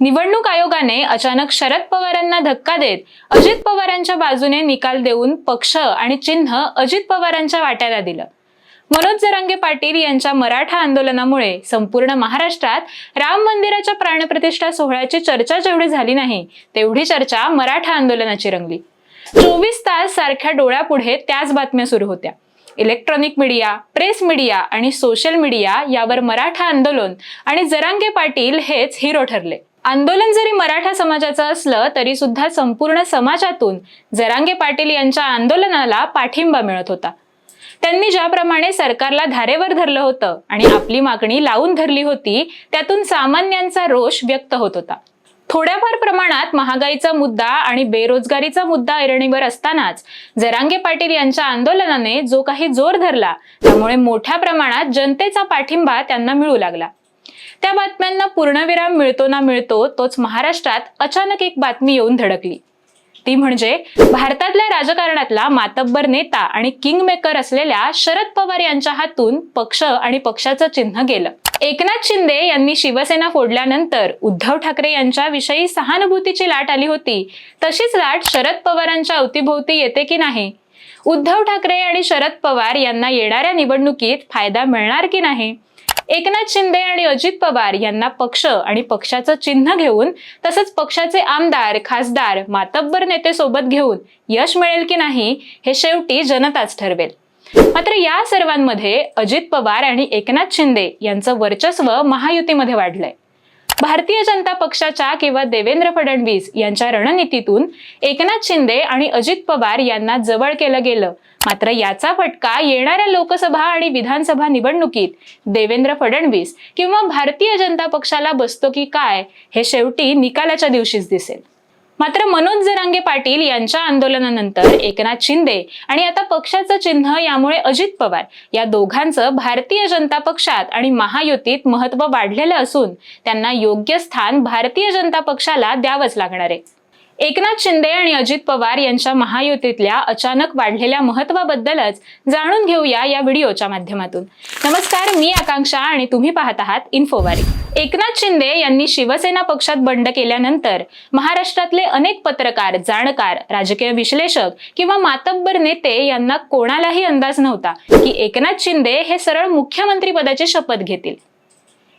निवडणूक आयोगाने अचानक शरद पवारांना धक्का देत अजित पवारांच्या बाजूने निकाल देऊन पक्ष आणि चिन्ह अजित पवारांच्या वाट्याला दिलं. मनोज जरांगे पाटील यांच्या मराठा आंदोलनामुळे संपूर्ण महाराष्ट्रात राम मंदिराच्या प्राणप्रतिष्ठा सोहळ्याची चर्चा जेवढी झाली नाही तेवढी चर्चा मराठा आंदोलनाची रंगली. चोवीस तास सारख्या डोळ्यापुढे त्याच बातम्या सुरू होत्या. इलेक्ट्रॉनिक मीडिया प्रेस मीडिया आणि सोशल मीडिया यावर मराठा आंदोलन आणि जरांगे पाटील हेच हिरो ठरले. आंदोलन जरी मराठा समाजाचं असलं तरी सुद्धा संपूर्ण समाजातून जरांगे पाटील यांच्या आंदोलनाला पाठिंबा मिळत होता. त्यांनी ज्याप्रमाणे सरकारला धारेवर धरलं होतं आणि आपली मागणी लावून धरली होती त्यातून सामान्यांचा रोष व्यक्त होत होता. थोड्याफार प्रमाणात महागाईचा मुद्दा आणि बेरोजगारीचा मुद्दा ऐरणीवर असतानाच जरांगे पाटील यांच्या आंदोलनाने जो काही जोर धरला त्यामुळे मोठ्या प्रमाणात जनतेचा पाठिंबा त्यांना मिळू लागला. त्या बातम्यांना पूर्णविराम मिळतो ना मिळतो तोच महाराष्ट्रात अचानक एक बातमी येऊन धडकली. ती म्हणजे भारतातल्या राजकारणातला मातब्बर नेता आणि किंग मेकर असलेल्या शरद पवार यांच्या हातून पक्ष आणि पक्षाचं चिन्ह गेलं. एकनाथ शिंदे यांनी शिवसेना फोडल्यानंतर उद्धव ठाकरे यांच्याविषयी सहानुभूतीची लाट आली होती. तशीच लाट शरद पवारांच्या अवतीभोवती येते की नाही? उद्धव ठाकरे आणि शरद पवार यांना येणाऱ्या निवडणुकीत फायदा मिळणार की नाही? एकनाथ शिंदे आणि अजित पवार यांना पक्ष आणि पक्षाचं चिन्ह घेऊन तसंच पक्षाचे आमदार खासदार मातब्बर नेते सोबत घेऊन यश मिळेल की नाही हे शेवटी जनताच ठरवेल. मात्र या सर्वांमध्ये अजित पवार आणि एकनाथ शिंदे यांचं वर्चस्व महायुतीमध्ये वाढलंय. भारतीय जनता पक्षाच्या किंवा देवेंद्र फडणवीस यांच्या रणनीतीतून एकनाथ शिंदे आणि अजित पवार यांना जवळ केलं गेलं. मात्र याचा फटका येणाऱ्या लोकसभा आणि विधानसभा निवडणुकीत देवेंद्र फडणवीस किंवा भारतीय जनता पक्षाला बसतो की काय हे शेवटी निकालाच्या दिवशीच दिसेल. मात्र मनोज जरांगे पाटील यांच्या आंदोलनानंतर एकनाथ शिंदे आणि आता पक्षाचं चिन्ह यामुळे अजित पवार या दोघांचं भारतीय जनता पक्षात आणि महायुतीत महत्त्व वाढलेलं असून त्यांना योग्य स्थान भारतीय जनता पक्षाला द्यावंच लागणार आहे. एकनाथ शिंदे आणि अजित पवार यांच्या महायुतीतल्या अचानक वाढलेल्या महत्वाबद्दलच जाणून घेऊया या व्हिडिओच्या माध्यमातून. नमस्कार मी आकांक्षा आणि तुम्ही पाहत आहात इन्फोवारी. एकनाथ शिंदे यांनी शिवसेना पक्षात बंड केल्यानंतर महाराष्ट्रातले अनेक पत्रकार जाणकार राजकीय विश्लेषक किंवा मातब्बर नेते यांना कोणालाही अंदाज नव्हता की एकनाथ शिंदे हे सरळ मुख्यमंत्री पदाची शपथ घेतील.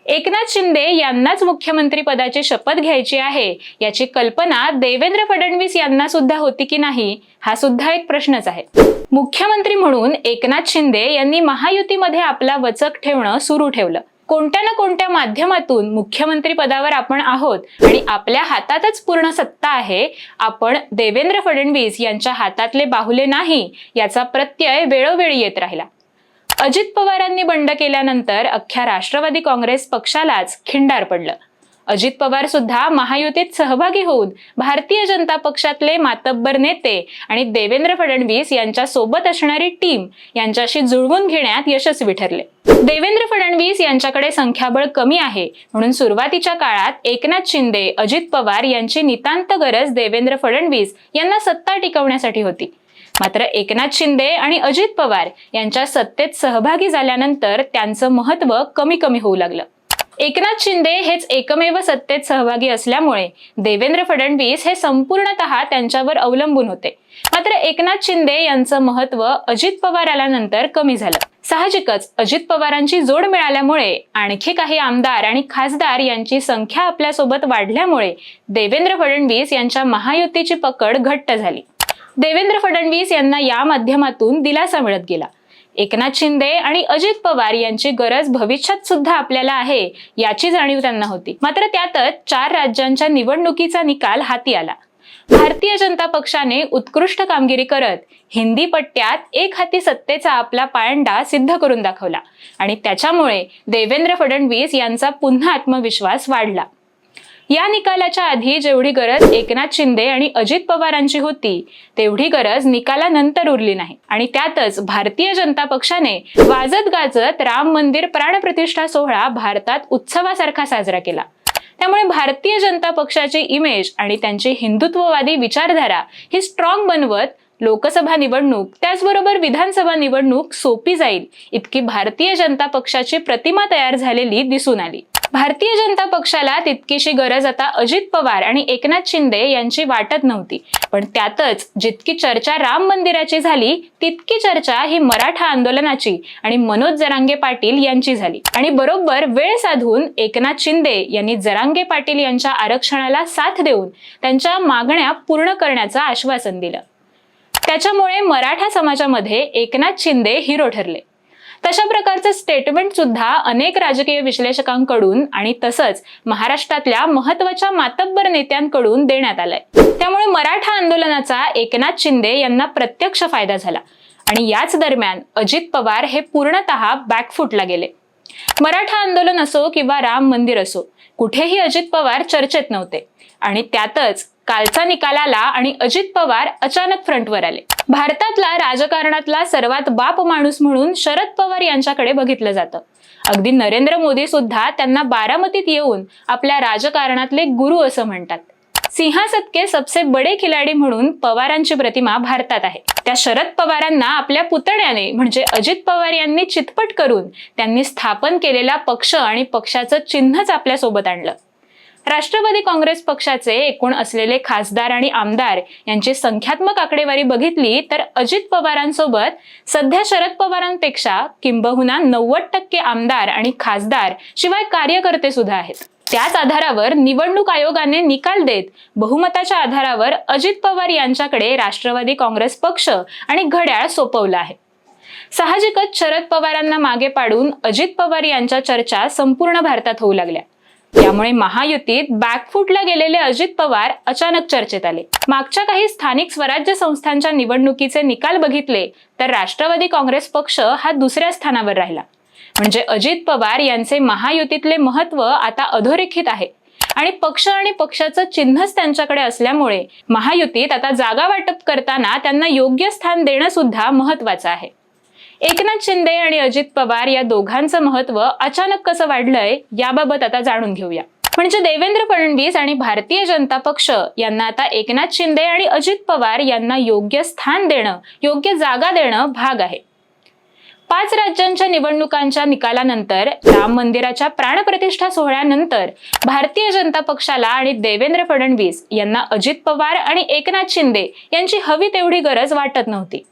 एकनाथ शिंदे यांनाच मुख्यमंत्री पदाची शपथ घ्यायची आहे याची कल्पना देवेंद्र फडणवीस यांना सुद्धा होती की नाही हा सुद्धा एक प्रश्नच आहे. मुख्यमंत्री म्हणून एकनाथ शिंदे यांनी महायुतीमध्ये आपला वचक ठेवणं सुरू ठेवलं. कोणत्या ना कोणत्या माध्यमातून मुख्यमंत्री पदावर आपण आहोत आणि आपल्या हातातच पूर्ण सत्ता आहे आपण देवेंद्र फडणवीस यांच्या हातातले बाहुले नाही याचा प्रत्यय वेळोवेळी येत राहिला. अजित पवारांनी बंड केल्यानंतर अख्ख्या राष्ट्रवादी काँग्रेस पक्षालाच खिंडार पडलं. अजित पवार सुद्धा महायुतीत सहभागी होऊन भारतीय जनता पक्षातले मातब्बर नेते आणि देवेंद्र फडणवीस यांच्या सोबत असणारी टीम यांच्याशी जुळवून घेण्यात यशस्वी ठरले. देवेंद्र फडणवीस यांच्याकडे संख्याबळ कमी आहे. म्हणून सुरुवातीच्या काळात एकनाथ शिंदे अजित पवार यांची नितांत गरज देवेंद्र फडणवीस यांना सत्ता टिकवण्यासाठी होती. मात्र एकनाथ शिंदे आणि अजित पवार यांच्या सत्तेत सहभागी झाल्यानंतर त्यांचं महत्त्व कमी कमी होऊ लागलं. एकनाथ शिंदे हेच एकमेव सत्तेत सहभागी असल्यामुळे देवेंद्र फडणवीस हे संपूर्णतः त्यांच्यावर अवलंबून होते. मात्र एकनाथ शिंदे यांचं महत्त्व अजित पवार आल्यानंतर कमी झालं. साहजिकच अजित पवारांची जोड मिळाल्यामुळे आणखी काही आमदार आणि खासदार यांची संख्या आपल्यासोबत वाढल्यामुळे देवेंद्र फडणवीस यांच्या महायुतीची पकड घट्ट झाली. देवेंद्र फडणवीस यांना या माध्यमातून दिलासा मिळत गेला. एकनाथ शिंदे आणि अजित पवार यांची गरज भविष्यात सुद्धा आपल्याला आहे याची जाणीव त्यांना होती. मात्र त्यातच चार राज्यांच्या निवडणुकीचा निकाल हाती आला. भारतीय जनता पक्षाने उत्कृष्ट कामगिरी करत हिंदी पट्ट्यात एक हाती सत्तेचा आपला पायंडा सिद्ध करून दाखवला. आणि त्याच्यामुळे देवेंद्र फडणवीस यांचा पुन्हा आत्मविश्वास वाढला. या निकालाच्या आधी जेवढी गरज एकनाथ शिंदे आणि अजित पवारांची होती तेवढी गरज निकालानंतर उरली नाही. आणि त्यातच भारतीय जनता पक्षाने वाजत गाजत राम मंदिर प्राणप्रतिष्ठा सोहळा भारतात उत्सवासारखा साजरा केला. त्यामुळे भारतीय जनता पक्षाची इमेज आणि त्यांची हिंदुत्ववादी विचारधारा ही स्ट्रॉंग बनवत लोकसभा निवडणूक त्याचबरोबर विधानसभा निवडणूक सोपी जाईल इतकी भारतीय जनता पक्षाची प्रतिमा तयार झालेली दिसून आली. भारतीय जनता पक्षाला तितकीशी गरज आता अजित पवार आणि एकनाथ शिंदे यांची वाटत नव्हती. पण त्यातच जितकी चर्चा राम मंदिराची झाली तितकी चर्चा ही मराठा आंदोलनाची आणि मनोज जरांगे पाटील यांची झाली. आणि बरोबर वेळ साधून एकनाथ शिंदे यांनी जरांगे पाटील यांच्या आरक्षणाला साथ देऊन त्यांच्या मागण्या पूर्ण करण्याचं आश्वासन दिलं. त्याच्यामुळे मराठा समाजामध्ये एकनाथ शिंदे हिरो ठरले. तशा प्रकारचं स्टेटमेंट सुद्धा अनेक राजकीय विश्लेषकांकडून आणि तसंच महाराष्ट्रातल्या महत्त्वाच्या मातब्बर नेत्यांकडून देण्यात आलंय. त्यामुळे मराठा आंदोलनाचा एकनाथ शिंदे यांना प्रत्यक्ष फायदा झाला. आणि याच दरम्यान अजित पवार हे पूर्णतः बॅकफुटला गेले. मराठा आंदोलन असो किंवा राम मंदिर असो कुठेही अजित पवार चर्चेत नव्हते. आणि त्यातच कालचा निकाल आला आणि अजित पवार अचानक फ्रंटवर आले. भारतातला राजकारणातला सर्वात बाप माणूस म्हणून शरद पवार यांच्याकडे बघितलं जातं. अगदी नरेंद्र मोदी सुद्धा त्यांना बारामतीत येऊन आपल्या राजकारणातले गुरु असं म्हणतात. सिंहासत के सबसे बडे खिलाडी म्हणून पवारांची प्रतिमा भारतात आहे. त्या शरद पवारांना आपल्या पुतण्याने म्हणजे अजित पवार यांनी चितपट करून त्यांनी स्थापन केलेला पक्ष आणि पक्षाचं चिन्हच आपल्यासोबत आणलं. राष्ट्रवादी काँग्रेस पक्षाचे एकूण असलेले खासदार आणि आमदार यांची संख्यात्मक आकडेवारी बघितली तर अजित पवारांसोबत सध्या शरद पवारांपेक्षा किंबहुना नव्वद टक्के आमदार आणि खासदार शिवाय कार्यकर्ते सुद्धा आहेत. त्याच आधारावर निवडणूक आयोगाने निकाल देत बहुमताच्या आधारावर अजित पवार यांच्याकडे राष्ट्रवादी काँग्रेस पक्ष आणि घड्याळ सोपवलं आहे. साहजिकच शरद पवारांना मागे पाडून अजित पवार यांच्या चर्चा संपूर्ण भारतात होऊ लागल्या. त्यामुळे महायुतीत बॅकफूटला गेलेले अजित पवार अचानक चर्चेत आले. मागच्या काही स्थानिक स्वराज्य संस्थांच्या निवडणुकीचे निकाल बघितले तर राष्ट्रवादी काँग्रेस पक्ष हा दुसऱ्या स्थानावर राहिला. म्हणजे अजित पवार यांचे महायुतीतले महत्त्व आता अधोरेखित आहे. आणि पक्ष आणि पक्षाचं चिन्हच त्यांच्याकडे असल्यामुळे महायुतीत आता जागा वाटप करताना त्यांना योग्य स्थान देणं सुद्धा महत्वाचं आहे. एकनाथ शिंदे आणि अजित पवार या दोघांचं महत्त्व अचानक कसं वाढलंय याबाबत आता जाणून घेऊया. म्हणजे देवेंद्र फडणवीस आणि भारतीय जनता पक्ष यांना आता एकनाथ शिंदे आणि अजित पवार यांना योग्य स्थान देणं योग्य जागा देणं भाग आहे. पाच राज्यांच्या निवडणुकांच्या निकालानंतर राम मंदिराच्या प्राणप्रतिष्ठा सोहळ्यानंतर भारतीय जनता पक्षाला आणि देवेंद्र फडणवीस यांना अजित पवार आणि एकनाथ शिंदे यांची हवी तेवढी गरज वाटत नव्हती.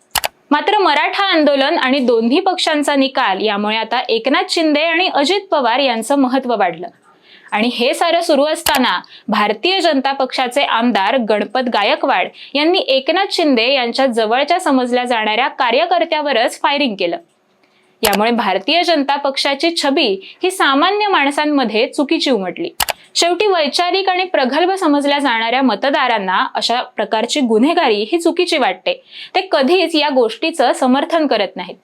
मात्र मराठा आंदोलन आणि दोन्ही पक्षांचा निकाल यामुळे आता एकनाथ शिंदे आणि अजित पवार यांचं महत्त्व वाढलं. आणि हे सारं सुरू असताना भारतीय जनता पक्षाचे आमदार गणपत गायकवाड यांनी एकनाथ शिंदे यांच्या जवळच्या समजल्या जाणाऱ्या कार्यकर्त्यावरच फायरिंग केलं. यामुळे भारतीय जनता पक्षाची छबी ही सामान्य माणसांमध्ये चुकीची उमटली. शेवटी वैचारिक आणि प्रगल्भ समजल्या जाणाऱ्या मतदारांना अशा प्रकारची गुन्हेगारी ही चुकीची वाटते. ते कधीच या गोष्टीचं समर्थन करत नाहीत.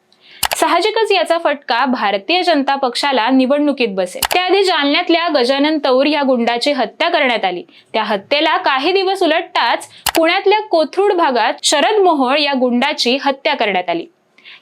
साहजिकच याचा फटका भारतीय जनता पक्षाला निवडणुकीत बसेल. त्याआधी जालन्यातल्या गजानन तौर या गुंडाची हत्या करण्यात आली. त्या हत्येला काही दिवस उलटताच पुण्यातल्या कोथरूड भागात शरद मोहोळ या गुंडाची हत्या करण्यात आली.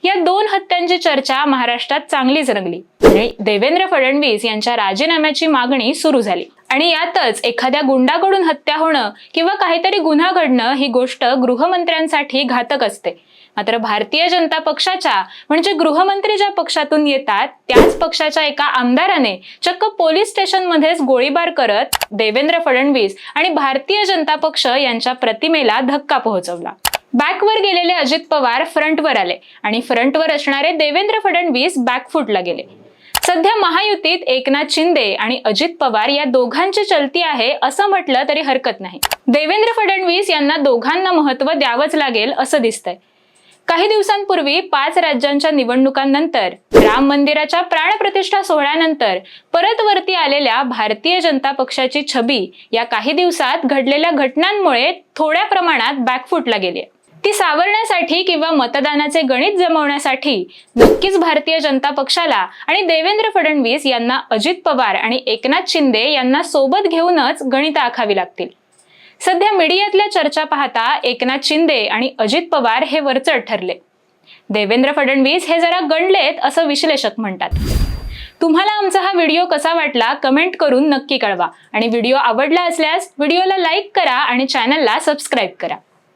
या दोन हत्यांची चर्चा महाराष्ट्रात चांगलीच रंगली. आणि देवेंद्र फडणवीस यांच्या राजीनाम्याची मागणी सुरू झाली. आणि यातच एखाद्या गुंडाकडून हत्या होणं किंवा काहीतरी गुन्हा घडणं ही गोष्ट गृहमंत्र्यांसाठी घातक असते. मात्र भारतीय जनता पक्षाच्या म्हणजे गृहमंत्री ज्या पक्षातून येतात त्याच पक्षाच्या एका आमदाराने चक्क पोलीस स्टेशनमध्येच गोळीबार करत देवेंद्र फडणवीस आणि भारतीय जनता पक्ष यांच्या प्रतिमेला धक्का पोहोचवला. बॅकवर गेलेले अजित पवार फ्रंटवर आले आणि फ्रंटवर असणारे देवेंद्र फडणवीस बॅकफुटला गेले. सध्या महायुतीत एकनाथ शिंदे आणि अजित पवार या दोघांची चलती आहे असं म्हटलं तरी हरकत नाही. देवेंद्र फडणवीस यांना दोघांना महत्त्व द्यावंच लागेल असं दिसतंय. काही दिवसांपूर्वी पाच राज्यांच्या निवडणुकांनंतर राम मंदिराच्या प्राणप्रतिष्ठा सोहळ्यानंतर परत वरती आलेल्या भारतीय जनता पक्षाची छबी या काही दिवसात घडलेल्या घटनांमुळे थोड्या प्रमाणात बॅकफुटला गेली ती सावरण्यासाठी किंवा मतदानाचे गणित जमवण्यासाठी नक्कीच भारतीय जनता पक्षाला आणि देवेंद्र फडणवीस यांना अजित पवार आणि एकनाथ शिंदे यांना सोबत घेऊनच गणित आखावी लागतील. सध्या मीडियातल्या चर्चा पाहता एकनाथ शिंदे आणि अजित पवार हे वरचढ ठरले. देवेंद्र फडणवीस हे जरा गणलेत असं विश्लेषक म्हणतात. तुम्हाला आमचा हा व्हिडिओ कसा वाटला कमेंट करून नक्की कळवा. आणि व्हिडिओ आवडला असल्यास व्हिडिओला लाईक करा आणि चॅनलला सबस्क्राईब करा.